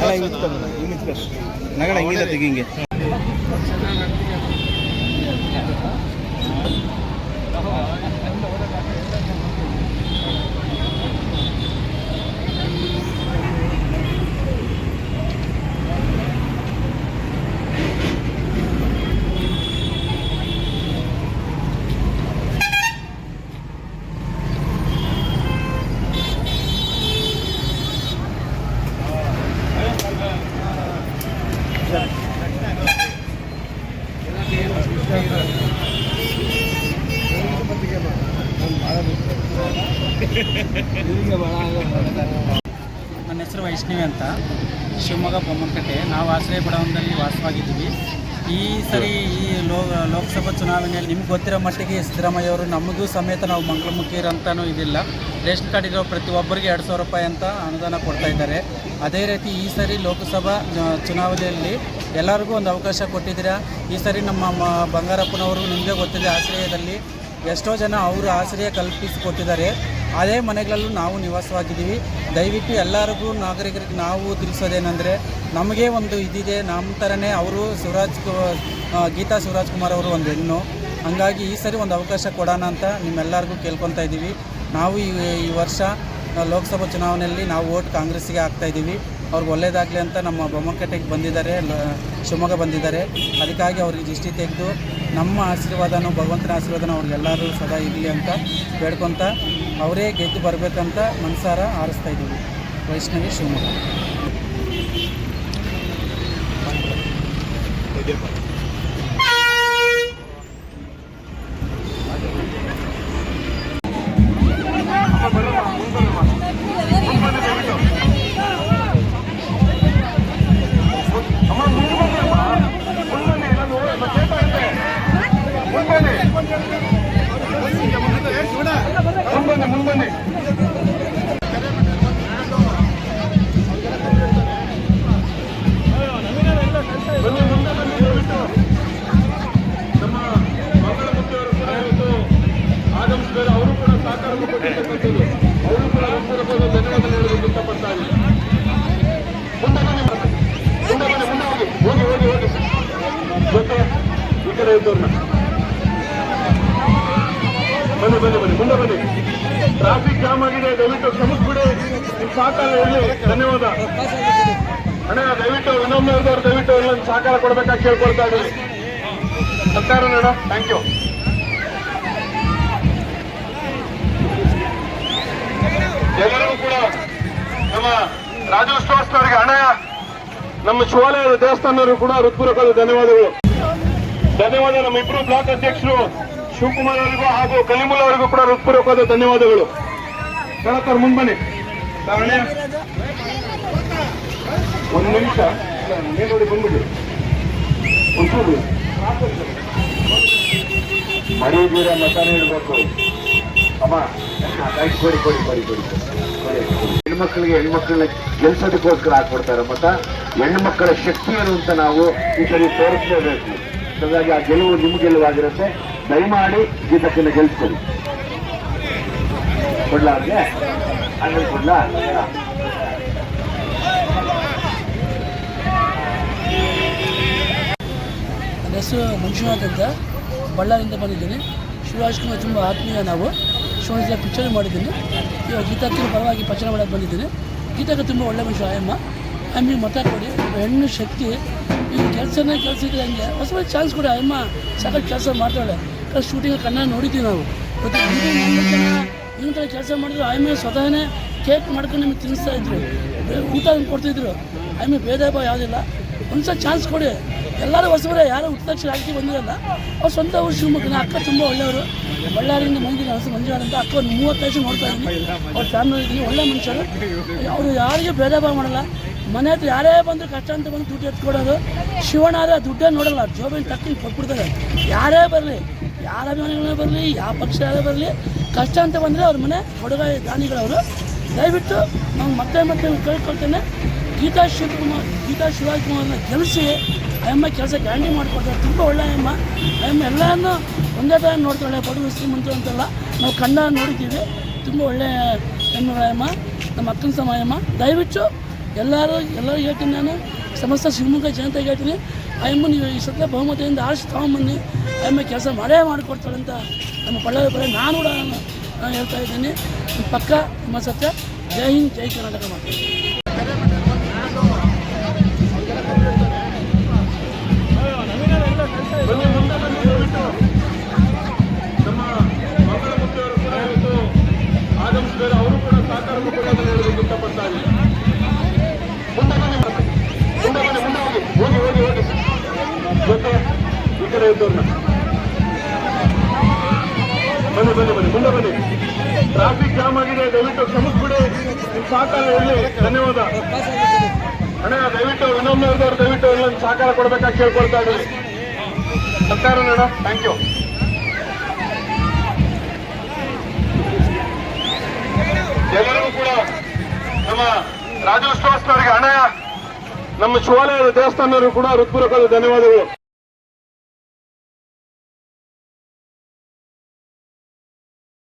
ಅಲ್ಲ ಹಿಂಗೆ. ನಗಡ ಹಿಂಗಿಂದ ತೆಗಿ ಹಿಂಗೆ ನನ್ನ ಹೆಸರು ವೈಷ್ಣವಿ ಅಂತ. ಶಿವಮೊಗ್ಗ ಬೊಮ್ಮನಕಟ್ಟೆ ನಾವು ಆಶ್ರಯ ಬಡವನದಲ್ಲಿ ವಾಸವಾಗಿದ್ದೀವಿ. ಈ ಸರಿ ಈ ಲೋ ಲೋಕಸಭಾ ಚುನಾವಣೆಯಲ್ಲಿ ನಿಮ್ಗೆ ಗೊತ್ತಿರೋ ಮಟ್ಟಿಗೆ ಸಿದ್ದರಾಮಯ್ಯ ಅವರು ನಮಗೂ ಸಮೇತ ನಾವು ಮಂಗಳಮುಖಿರಂತನೂ ಇದಿಲ್ಲ. ರೇಷನ್ ಕಾರ್ಡ್ ಇರೋ ಪ್ರತಿಯೊಬ್ಬರಿಗೆ ಎರಡು ಸಾವಿರ ರೂಪಾಯಿ ಅಂತ ಅನುದಾನ ಕೊಡ್ತಾ ಇದ್ದಾರೆ. ಅದೇ ರೀತಿ ಈ ಸರಿ ಲೋಕಸಭಾ ಚುನಾವಣೆಯಲ್ಲಿ ಎಲ್ಲರಿಗೂ ಒಂದು ಅವಕಾಶ ಕೊಟ್ಟಿದ್ದೀರಾ? ಈ ಸರಿ ನಮ್ಮ ಬಂಗಾರಪ್ಪನವರು ನಿಮಗೆ ಗೊತ್ತಿದೆ, ಆಶ್ರಯದಲ್ಲಿ ಎಷ್ಟೋ ಜನ ಅವರು ಆಶ್ರಯ ಕಲ್ಪಿಸಿಕೊಟ್ಟಿದ್ದಾರೆ. ಅದೇ ಮನೆಗಳಲ್ಲೂ ನಾವು ನಿವಾಸವಾಗಿದ್ದೀವಿ. ದಯವಿಟ್ಟು ಎಲ್ಲರಿಗೂ ನಾಗರಿಕರಿಗೆ ನಾವು ತಿಳಿಸೋದೇನೆಂದರೆ, ನಮಗೆ ಒಂದು ಇದಿದೆ, ನಮ್ಮ ಥರನೇ ಅವರು ಶಿವರಾಜ್ ಗೀತಾ ಶಿವರಾಜ್ ಕುಮಾರ್ ಅವರು ಒಂದು ಹೆಣ್ಣು. ಹಂಗಾಗಿ ಈ ಸರಿ ಒಂದು ಅವಕಾಶ ಕೊಡೋಣ ಅಂತ ನಿಮ್ಮೆಲ್ಲರಿಗೂ ಕೇಳ್ಕೊತಾ ಇದ್ದೀವಿ. ನಾವು ಈ ವರ್ಷ ಲೋಕಸಭಾ ಚುನಾವಣೆಯಲ್ಲಿ ನಾವು ಓಟ್ ಕಾಂಗ್ರೆಸ್ಸಿಗೆ ಹಾಕ್ತಾ ಇದ್ದೀವಿ. ಅವ್ರಿಗೆ ಒಳ್ಳೇದಾಗಲಿ ಅಂತ ನಮ್ಮ ಬೊಮ್ಮಕಟ್ಟೆಗೆ ಬಂದಿದ್ದಾರೆ ಶಿವಮೊಗ್ಗ ಬಂದಿದ್ದಾರೆ. ಅದಕ್ಕಾಗಿ ಅವ್ರಿಗೆ ದೃಷ್ಟಿ ತೆಗೆದು ನಮ್ಮ ಆಶೀರ್ವಾದನೂ ಭಗವಂತನ ಆಶೀರ್ವಾದನ ಅವ್ರಿಗೆಲ್ಲರೂ ಸದಾ ಇರಲಿ ಅಂತ ಬೇಡ್ಕೊತ ಅವರೇ ಗೆದ್ದು ಬರಬೇಕಂತ ಮನಸಾರ ಆರಿಸ್ತಾ ಇದ್ದೀವಿ. ವೈಷ್ಣವಿ ಶಿವಮೊಗ್ಗ. ಕಡೆ ಇದ್ದವ್ರನ್ನ. ಬನ್ನಿ ಬನ್ನಿ ಬನ್ನಿ, ಮುಂದೆ ಬನ್ನಿ. ಟ್ರಾಫಿಕ್ ಜಾಮ್ ಆಗಿದೆ, ದಯವಿಟ್ಟು ಕ್ಷಮಿಸ್ಬಿಡಿ. ನಿಮ್ ಸಹಕಾರ ಇರಲಿ. ಧನ್ಯವಾದ. ಅಣ್ಣ, ದಯವಿಟ್ಟು ಇನ್ನೊಮ್ಮೆ ಇದ್ದವ್ರು ದಯವಿಟ್ಟು ಎಲ್ಲ ಸಹಕಾರ ಕೊಡ್ಬೇಕಾಗಿ ಕೇಳ್ಕೊಳ್ತಾ ಇದ್ದೀವಿ ಸರ್ಕಾರ ನೋಡ ಥ್ಯಾಂಕ್ ಯು ಎಲ್ಲರಿಗೂ ಕೂಡ ನಮ್ಮ ರಾಜು ಸ್ಟೋರ್ಸ್ ಅವರಿಗೆ ನಮ್ಮ ಶಿವಾಲಯದ ದೇವಸ್ಥಾನದವರು ಕೂಡ ಹೃತ್ಪೂರ್ವಕವಾದ ಧನ್ಯವಾದಗಳು. ಧನ್ಯವಾದ ನಮ್ಮ ಇಬ್ಬರು ಬ್ಲಾಕ್ ಅಧ್ಯಕ್ಷರು ಶಿವಕುಮಾರ್ ಅವರಿಗೂ ಹಾಗೂ ಕಲಿಮುಲ್ ಅವರಿಗೂ ಕೂಡ ಹೃತ್ಪೂರ್ವಕವಾದ ಧನ್ಯವಾದಗಳು. ಕಳಕರ್ ಮುಂದ್ ಬನ್ನಿ. ಒಂದು ನಿಮಿಷ. ಮೇಲ್ ನೋಡಿ ಬಂದ್ಬಿಡಿ. ಒಂಚೂರು ಮಡಿದೀರ ನೀಡಬೇಕು ಇಡಬೇಕು. ಅಮ್ಮ ಕೊಡಿ ಕೊಡಿ ಕೊಡಿ ಕೊಡಿ. ಹೆಣ್ಮಕ್ಳಿಗೆ ಹೆಣ್ಮಕ್ಳನ್ನ ಗೆಲ್ಸೋದಕ್ಕೋಸ್ಕರ ಹಾಕೊಡ್ತಾರೆ ಮತ ಹೆಣ್ಮಕ್ಕಳ ಶಕ್ತಿ ಅಂತ ನಾವು ಈ ಸರಿ ತೋರಿಸ್ಲೇಬೇಕು. ಹಾಗಾಗಿ ಆ ಗೆಲುವು ನಿಮ್ಮ ಗೆಲುವಾಗಿರುತ್ತೆ. ದಯಮಾಡಿ ಗೀತಕ್ಕನ್ನ ಗೆಲ್ಸ್ಕೊಡಿ. ಕೊಡ್ಲಾ ಅವ್ರಿಗೆ? ಹಂಗೆ ಕೊಡ್ಲಾ? ಹೆಸರು ಮಂಜುನಾಥ್ ಅಂತ. ಬಳ್ಳಾರಿಯಿಂದ ಬಂದಿದ್ದೀನಿ. ಶಿವರಾಜ್ ಕುಮಾರ್ ತುಂಬ ಆತ್ಮೀಯ ನಾವು. ಶಿವರಾಜ್ ಪಿಕ್ಚರ್ ಮಾಡಿದ್ದೀನಿ. ಇವಾಗ ಗೀತಾಕ್ಕೆ ಪರವಾಗಿ ಪ್ರಚಾರ ಮಾಡೋಕ್ಕೆ ಬಂದಿದ್ದೀನಿ. ಗೀತಾಕ್ಕೆ ತುಂಬ ಒಳ್ಳೆ ಮನುಷ್ಯ, ಆಯಮ್ಮ. ಆಮೇಲೆ ಮತ ಕೊಡಿ, ಹೆಣ್ಣು ಶಕ್ತಿ ಈ ಕೆಲಸನೇ ಕೆಲಸ ಇದ್ರೆ ಹಂಗೆ. ಹೊಸ ಚಾನ್ಸ್ ಕೊಡಿ, ಅಮ್ಮ ಸಾಕಷ್ಟು ಕೆಲಸ ಮಾಡ್ತಾಳೆ. ಶೂಟಿಂಗ್ ಕನ್ನಡ ನೋಡಿದ್ದೀವಿ ನಾವು. ಮತ್ತು ಥರ ಕೆಲಸ ಮಾಡಿದ್ರು ಆಮೇಲೆ ಸ್ವತಃನೇ ಕೇಕ್ ಮಾಡ್ಕೊಂಡು ನಿಮಗೆ ತಿನ್ನಿಸ್ತಾ ಇದ್ರು. ಊಟ ಕೊಡ್ತಿದ್ರು. ಆಮೇಲೆ ಭೇದ ಭಾವ ಯಾವುದಿಲ್ಲ. ಒಂದ್ಸಲ ಚಾನ್ಸ್ ಕೊಡಿ. ಎಲ್ಲರೂ ಹೊಸಬರೇ, ಯಾರು ಹುಟ್ಟಿದ ತಕ್ಷಣ ಹಾಕಿ ಬಂದಿರಲ್ಲ. ಅವ್ರು ಸ್ವಂತ ಊರು ಶಿವಮೊಗ್ಗನ, ಅಕ್ಕ ತುಂಬ ಒಳ್ಳೆಯವರು. ಬಳ್ಳಾರಿಯಿಂದ ಮುಂದಿನ ಹೊಸ ಮಂಜುನಾಥ್ ಅಂತ ಅಕ್ಕ ಒಂದು ಮೂವತ್ತು ವಯಸ್ಸು ನೋಡ್ತಾ ಇದ್ದೀನಿ. ಅವ್ರ ಫ್ಯಾಮಿಲಿ ಒಳ್ಳೆ ಮನುಷ್ಯರು. ಅವರು ಯಾರಿಗೂ ಭೇದ ಭಾವ ಮಾಡಲ್ಲ. ಮನೆ ಹತ್ರ ಯಾರೇ ಬಂದರೂ ಕಷ್ಟ ಅಂತ ಬಂದು ದುಡ್ಡು ಎತ್ಕೊಡೋದು. ಶಿವನಾರ ದುಡ್ಡೇ ನೋಡಲ್ಲ ಜೋಬಿನ ತಕ್ಕಿ ಕೊಟ್ಬಿಡ್ತಾರೆ. ಯಾರೇ ಬರಲಿ, ಯಾರ ಅಭಿಮಾನಿಗಳೇ ಬರಲಿ, ಯಾವ ಪಕ್ಷ ಯಾರೇ ಬರಲಿ, ಕಷ್ಟ ಅಂತ ಬಂದರೆ ಅವ್ರ ಮನೆ ಹುಡುಗ ದಾನಿಗಳವರು. ದಯವಿಟ್ಟು ನಾವು ಮತ್ತೆ ಮತ್ತೆ ಕೇಳ್ಕೊಳ್ತೇನೆ. ಗೀತಾ ಶಿವಕುಮಾರ್, ಗೀತಾ ಶಿವಕುಮಾರ್ನ ಗೆಲ್ಲಿಸಿ ಅಮ್ಮ ಕೆಲಸ ಗ್ಯಾರಂಟಿ ಮಾಡಿಕೊಡ್ತಾರೆ. ತುಂಬ ಒಳ್ಳೆ ಅಮ್ಮ. ಅಮ್ಮ ಎಲ್ಲರನ್ನು ಒಂದೇ ಥರ ನೋಡ್ತಾಳೆ ಬಡವರು ಶ್ರೀಮಂತರು ಅಂತಲ್ಲ. ನಾವು ಕಣ್ಣ ನೋಡಿದ್ದೀವಿ. ತುಂಬ ಒಳ್ಳೆ ಹೆಣ್ಣುಗಳಮ್ಮ ನಮ್ಮ ಅಕ್ಕನ ಸಮಯಮ್ಮ. ದಯವಿಟ್ಟು ಎಲ್ಲರೂ ಎಲ್ಲರೂ ಹೇಳ್ತೀನಿ ನಾನು. ಸಮಸ್ತ ಶಿವಮೊಗ್ಗ ಜನತೆಗೆ ಹೇಳ್ತೀನಿ. ಆಯಮ್ಮ ನೀವು ಈ ಸತ್ಯ ಬಹುಮತದಿಂದ ಆರಿಸಿ ತಗೊಂಬನ್ನಿ. ಆಯಮ್ಮ ಕೆಲಸ ಮಾಡೇ ಮಾಡಿಕೊಡ್ತಾಳೆ ಅಂತ ನಮ್ಮ ಬಳ್ಳಾರಿ ಬರೀ ನಾನು ಕೂಡ ಹೇಳ್ತಾ ಇದ್ದೀನಿ. ಪಕ್ಕ ನಮ್ಮ ಸತ್ಯ. ಜೈ ಹಿಂದ್, ಜೈ ಕರ್ನಾಟಕ ಮಾತು. ಕಡೆ ಇದ್ದವ್ರನ್ನ ಬನ್ನಿ ಬನ್ನಿ ಬನ್ನಿ, ಮುಂದೆ ಬನ್ನಿ. ಟ್ರಾಫಿಕ್ ಜಾಮ್ ಆಗಿದೆ, ದಯವಿಟ್ಟು ಕ್ಷಮಿಸ್ಬಿಡಿ. ನಿಮ್ ಸಹಕಾರ ಇರಲಿ. ಧನ್ಯವಾದ. ಅಣ್ಣ, ದಯವಿಟ್ಟು ವಿನಮ್ಮ ಇದ್ದವ್ರು ದಯವಿಟ್ಟು ಎಲ್ಲ ಸಹಕಾರ ಕೊಡ್ಬೇಕಾಗಿ ಕೇಳ್ಕೊಳ್ತಾ ಇದ್ದೀವಿ ಸರ್ಕಾರ ನೋಡ ಥ್ಯಾಂಕ್ ಯು ಎಲ್ಲರಿಗೂ ಕೂಡ ನಮ್ಮ ರಾಜು ಶ್ರೀವಾಸ್ತವರಿಗೆ ಹಣ ನಮ್ಮ ಶಿವಾಲಯದ ದೇವಸ್ಥಾನರು ಕೂಡ ಹೃತ್ಪೂರ್ವಕವಾದ ಧನ್ಯವಾದಗಳು.